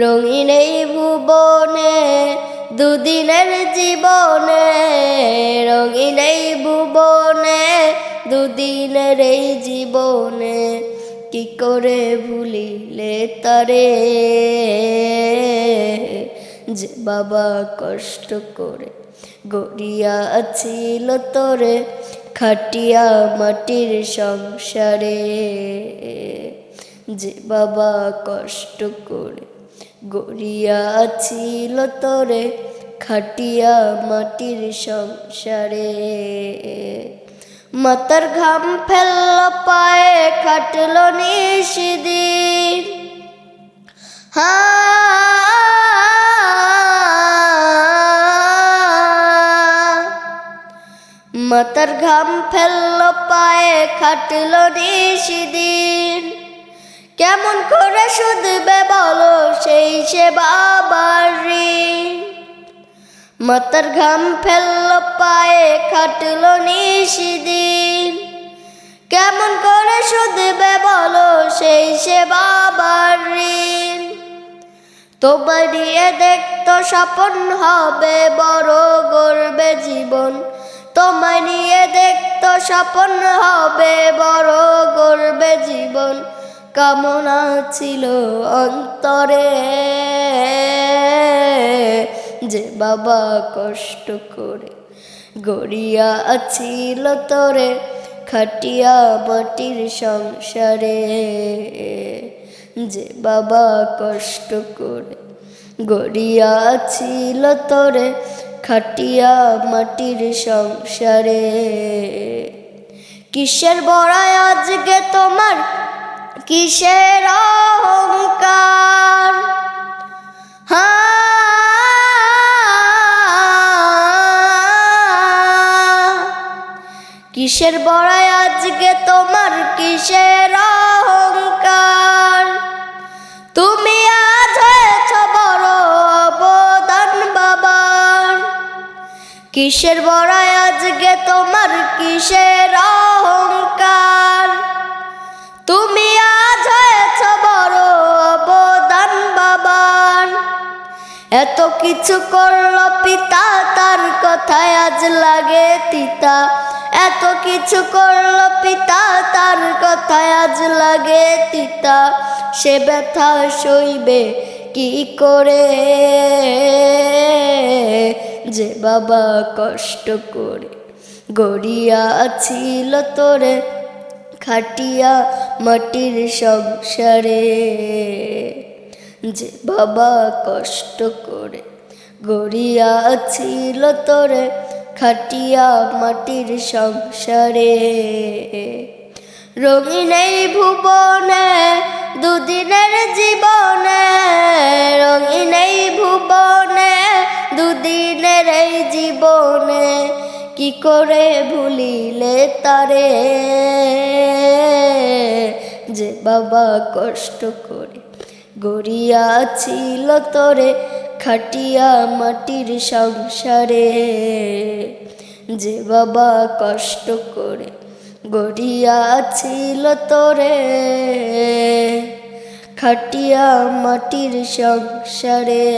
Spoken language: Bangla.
রঙিন এই ভুবনে, দুদিনের জীবনে, রঙিন এই ভুবনে, দুদিনের এই জীবনে, কি করে ভুলিলে তারে? যে বাবা কষ্ট করে গড়িয়া ছিল তোরে, খাটিয়া মাটির সংসারে। যে বাবা কষ্ট করে গড়িয়া ছিল তোরে, খাটিয়া মাটির সংসারে। মাতার ঘাম ফেলল, পায়ে খাটল নিষিদিন হা, মাতার ঘাম ফেলল, পায়ে খাটল নিষিদিন কেমন করে শুধবে বলো সেই সে বাবার? ঋণ মাতার ঘাম ফেলল, পায়ে খাটল নিষিদিন কেমন করে শুধবে বলো সেই সে বাবার? ঋণ তোমার দেখতো স্বপন হবে বড় গর্বে জীবন। তোমার নিয়ে দেখতো স্বপন হবে বড় গর্বে কামনা ছিল অন্তরে। যে বাবা কষ্ট করে গড়িয়া আছিল তরে, খাটিয়া মাটির সংসারে। যে বাবা কষ্ট করে গড়িয়া ছিল তরে, খাটিয়া মাটির সংসারে। কিসের বড়ায় আজকে তোমার কিসের অহংকার? কিসের বড়াই আজকে তোমার কিসের অহংকার? তুমি আজ হয়েছ বড় অবদান বাবার। কিসের বড়াই আজকে তোমার কিসের এত কিছু করল পিতা, তার কথায় আজ লাগে তিতা। এত কিছু করল পিতা, তার কথায় আজ লাগে তিতা। সে ব্যথা সইবে কি করে? যে বাবা কষ্ট করে গড়িয়া ছিল তোরে, খাটিয়া মাটির সংসারে। যে বাবা কষ্ট করে গড়িয়া ছিল তোরে, খাটিয়া মাটির সংসারে। রঙিন এই ভুবনে, দুদিনের জীবনে, রঙিন এই ভুবনে, দুদিনের এই জীবনে, কি করে ভুলিলে তারে? যে বাবা কষ্ট করে গড়িয়া ছিল তরে, খাটিয়া মাটির সংসারে। যে বাবা কষ্ট করে গড়িয়া ছিল তরে, খাটিয়া মাটির সংসারে।